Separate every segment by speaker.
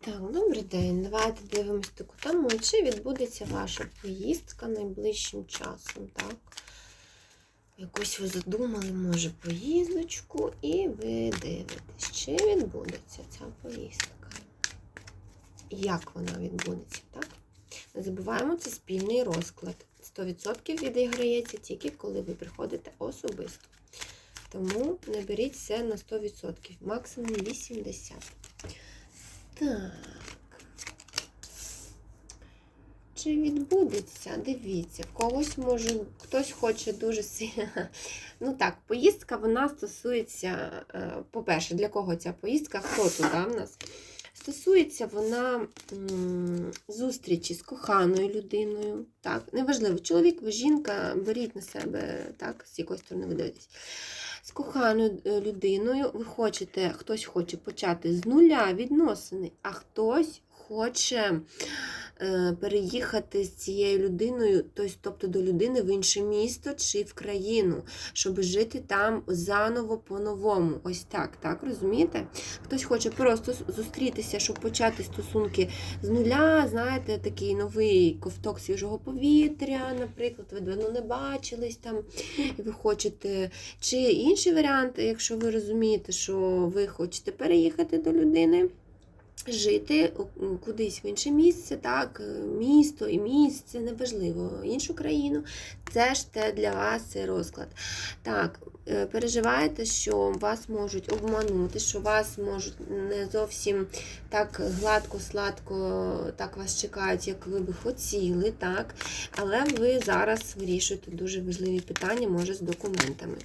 Speaker 1: Так, добрий день. Давайте дивимось таку тему. Чи відбудеться ваша поїздка найближчим часом, так? Якусь ви задумали, може, поїздочку, і ви дивитесь, чи відбудеться ця поїздка. Як вона відбудеться, так? Не забуваємо, це спільний розклад. 100% відіграється тільки коли ви приходите особисто. Тому не беріть все на 100%, максимум 80%. Так. Чи відбудеться? Дивіться, когось може, хтось хоче дуже сильно. Ну так, поїздка вона стосується, е, по-перше, для кого ця поїздка? Хто туди в нас? Стосується вона зустрічі з коханою людиною. Так, неважливо, чоловік, ви жінка, беріть на себе, так, з якоїсь сторони ви дивитесь. З коханою е, людиною ви хочете, хтось хоче почати з нуля відносини, а хтось хоче переїхати з цією людиною, тобто до людини в інше місто чи в країну, щоб жити там заново по-новому. Ось так, так, розумієте? Хтось хоче просто зустрітися, щоб почати стосунки з нуля, знаєте, такий новий ковток свіжого повітря, наприклад, ви давно не бачились там, і ви хочете. Чи інший варіант, якщо ви розумієте, що ви хочете переїхати до людини. Жити кудись в інше місце, так, е, місто і місце, неважливо, іншу країну. Це ж те для вас розклад. Так, е, переживаєте, що вас можуть обманути, що вас можуть не зовсім так гладко-сладко так вас чекають, як ви би хотіли, так. Але ви зараз вирішуєте дуже важливі питання, може, з документами.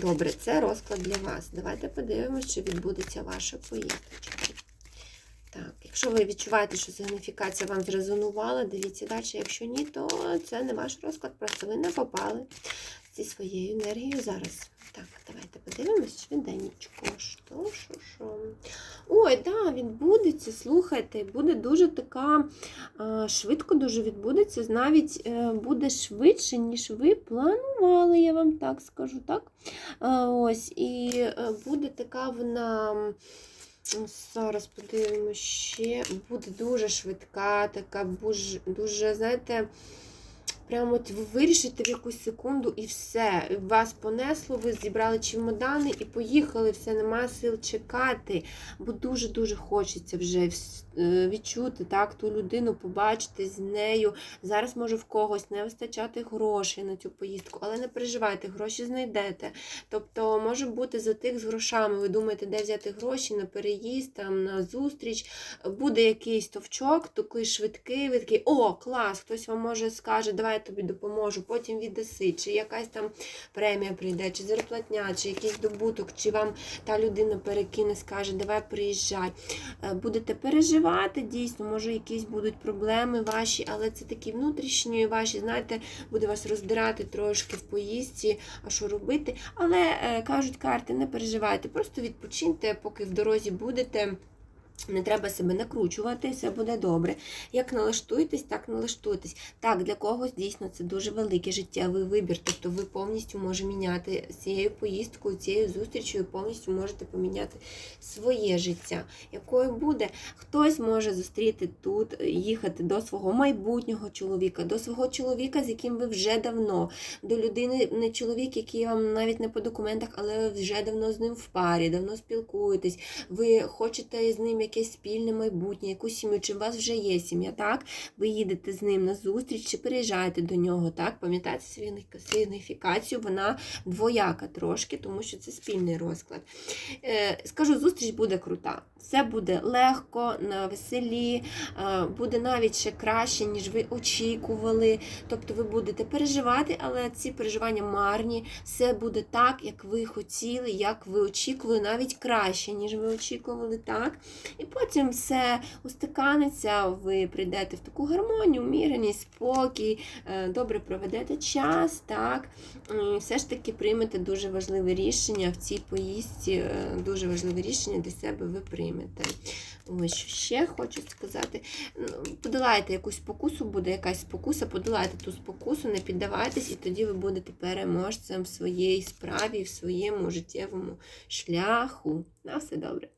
Speaker 1: Добре, це розклад для вас. Давайте подивимося, чи відбудеться ваша поїздочка. Так, якщо ви відчуваєте, що сигніфікація вам зрезонувала, дивіться далі. Якщо ні, то це не ваш розклад, просто ви не попали зі своєю енергією зараз. Так, давайте подивимось швиденько. Що, що, що. Ой, да, відбудеться, слухайте, буде дуже така швидко дуже відбудеться, навіть е, буде швидше, ніж ви планували, я вам так скажу, так? Ось, і е, буде така вона. М, Зараз подивимося ще. Буде дуже швидка, така дуже, знаєте, прямо от ви вирішите в якусь секунду і все. Вас понесло, ви зібрали чемодани і поїхали, все, немає сил чекати. Бо дуже-дуже хочеться вже е, відчути так, ту людину, побачити з нею. Зараз може в когось не вистачати грошей на цю поїздку, але не переживайте, гроші знайдете. Тобто, може бути за тих з грошами. Ви думаєте, де взяти гроші на переїзд, там, на зустріч. Буде якийсь товчок, такий швидкий, ви такий, о, клас! Хтось вам може скаже, давай я тобі допоможу, потім віддаси, чи якась там премія прийде, чи зарплатня, чи якийсь добуток, чи вам та людина перекине, скаже, давай приїжджай. Е, Будете переживати, дійсно, може, якісь будуть проблеми ваші, але це такі внутрішні ваші, знаєте, буде вас роздирати трошки в поїздці, а що робити. Але е, кажуть карти, не переживайте, просто відпочиньте, поки в дорозі будете. Не треба себе накручувати, все буде добре. Як налаштуєтесь, так налаштуйтесь. Так, для когось дійсно це дуже великий життєвий вибір. Тобто ви повністю можете міняти цією поїздкою, цією зустрічю, повністю можете поміняти своє життя. Якою буде, хтось може зустріти тут, їхати до свого майбутнього чоловіка, до свого чоловіка, з яким ви вже давно, до людини, не чоловік, який вам навіть не по документах, але ви вже давно з ним в парі, давно спілкуєтесь. Ви хочете з ним якесь спільне майбутнє, якусь сім'ю, чи у вас вже є сім'я, так? Ви їдете з ним на зустріч чи переїжджаєте до нього, так? Пам'ятаєте сигні- сигніфікацію, вона двояка трошки, тому що це спільний розклад. Е, Скажу, зустріч буде крута. Все буде легко, на веселі, е, буде навіть ще краще, ніж ви очікували. Тобто ви будете переживати, але ці переживання марні. Все буде так, як ви хотіли, як ви очікували, навіть краще, ніж ви очікували, так. І потім все устаканиться, ви прийдете в таку гармонію, уміреність, спокій, е, добре проведете час, так. І все ж таки приймете дуже важливе рішення в цій поїздці, е, дуже важливе рішення для себе ви приймете. Ось що ще хочу сказати. Ну, Подолайте якусь спокусу, буде якась спокуса, подолайте ту спокусу, не піддавайтесь, і тоді ви будете переможцем в своїй справі, в своєму життєвому шляху. На все добре.